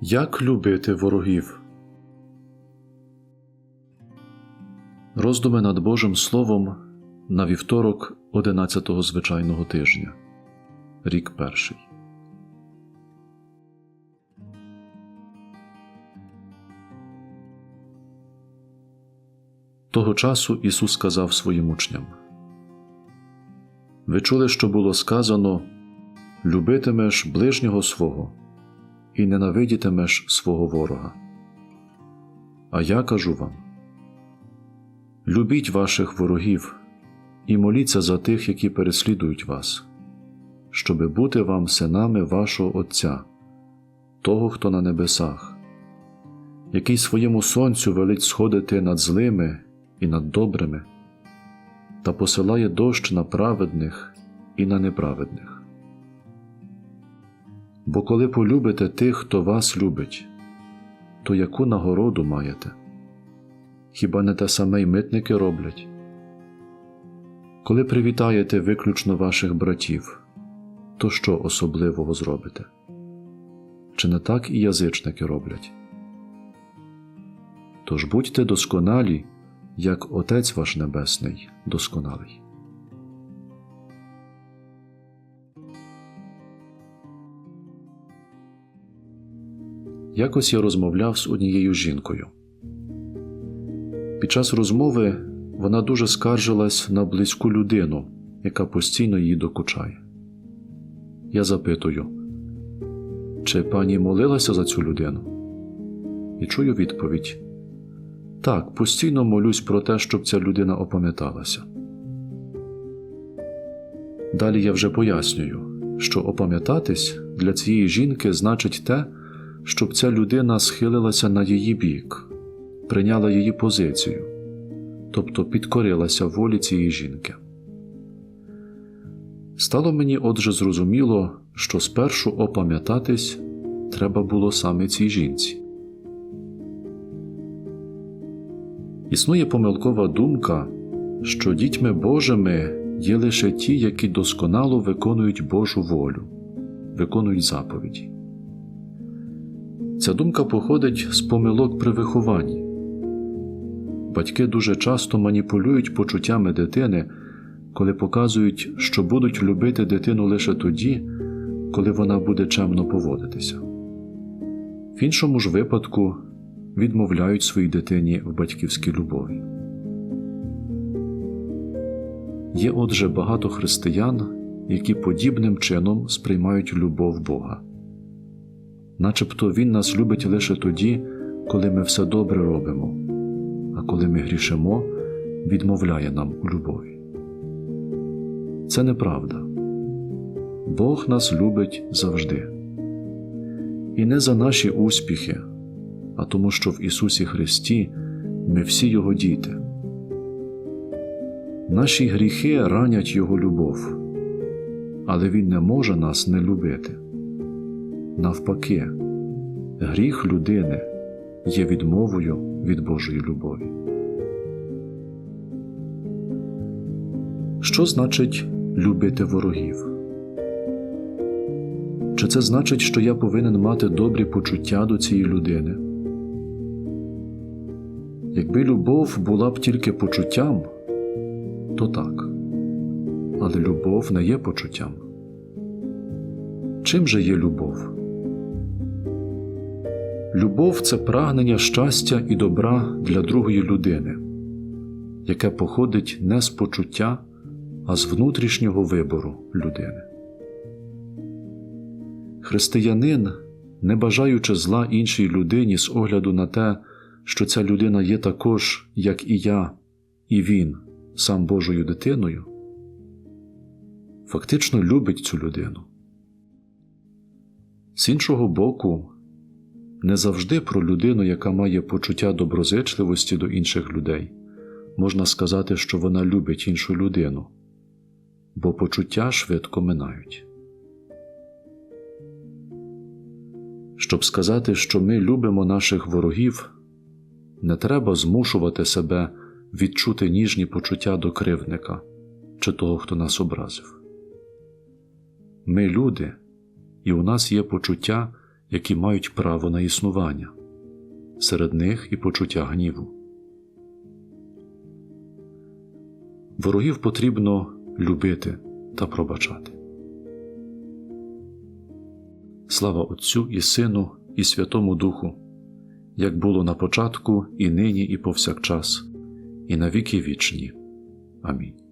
Як любити ворогів? Роздуми над Божим Словом на вівторок 11-го звичайного тижня. Рік перший. Того часу Ісус сказав своїм учням: Ви чули, що було сказано: любитимеш ближнього свого і ненавидітимеш свого ворога. А я кажу вам: любіть ваших ворогів і моліться за тих, які переслідують вас, щоби бути вам синами вашого Отця, того, хто на небесах, який своєму сонцю велить сходити над злими і над добрими, та посилає дощ на праведних і на неправедних. Бо коли полюбите тих, хто вас любить, то яку нагороду маєте? Хіба не те саме й митники роблять? Коли привітаєте виключно ваших братів, то що особливого зробите? Чи не так і язичники роблять? Тож будьте досконалі, як Отець ваш Небесний досконалий. Якось я розмовляв з однією жінкою. Під час розмови вона дуже скаржилась на близьку людину, яка постійно її докучає. Я запитую, чи пані молилася за цю людину? І чую відповідь: Так, постійно молюсь про те, щоб ця людина опам'яталася. Далі я вже пояснюю, що опам'ятатись для цієї жінки значить те, щоб ця людина схилилася на її бік, прийняла її позицію, тобто підкорилася волі цієї жінки. Стало мені отже зрозуміло, що спершу опам'ятатись треба було саме цій жінці. Існує помилкова думка, що дітьми Божими є лише ті, які досконало виконують Божу волю, виконують заповіді. Ця думка походить з помилок при вихованні. Батьки дуже часто маніпулюють почуттями дитини, коли показують, що будуть любити дитину лише тоді, коли вона буде чемно поводитися. В іншому ж випадку відмовляють своїй дитині в батьківській любові. Є отже багато християн, які подібним чином сприймають любов Бога начебто Він нас любить лише тоді, коли ми все добре робимо, а коли ми грішимо, відмовляє нам у любові. Це неправда. Бог нас любить завжди. І не за наші успіхи, а тому, що в Ісусі Христі ми всі Його діти. Наші гріхи ранять Його любов, але Він не може нас не любити. Навпаки, гріх людини є відмовою від Божої любові. Що значить любити ворогів? Чи це значить, що я повинен мати добрі почуття до цієї людини? Якби любов була б тільки почуттям, то так. Але любов не є почуттям. Чим же є любов? Любов це прагнення щастя і добра для другої людини, яке походить не з почуття, а з внутрішнього вибору людини. Християнин, не бажаючи зла іншій людині з огляду на те, що ця людина є також, як і я, і він, сам Божою дитиною, фактично любить цю людину. З іншого боку, не завжди про людину, яка має почуття доброзичливості до інших людей, можна сказати, що вона любить іншу людину, бо почуття швидко минають. Щоб сказати, що ми любимо наших ворогів, не треба змушувати себе відчути ніжні почуття до кривдника чи того, хто нас образив. Ми люди, і у нас є почуття які мають право на існування, серед них і почуття гніву. Ворогів потрібно любити та пробачати. Слава Отцю і Сину, і Святому Духу, як було на початку, і нині, і повсякчас, і на віки вічні. Амінь.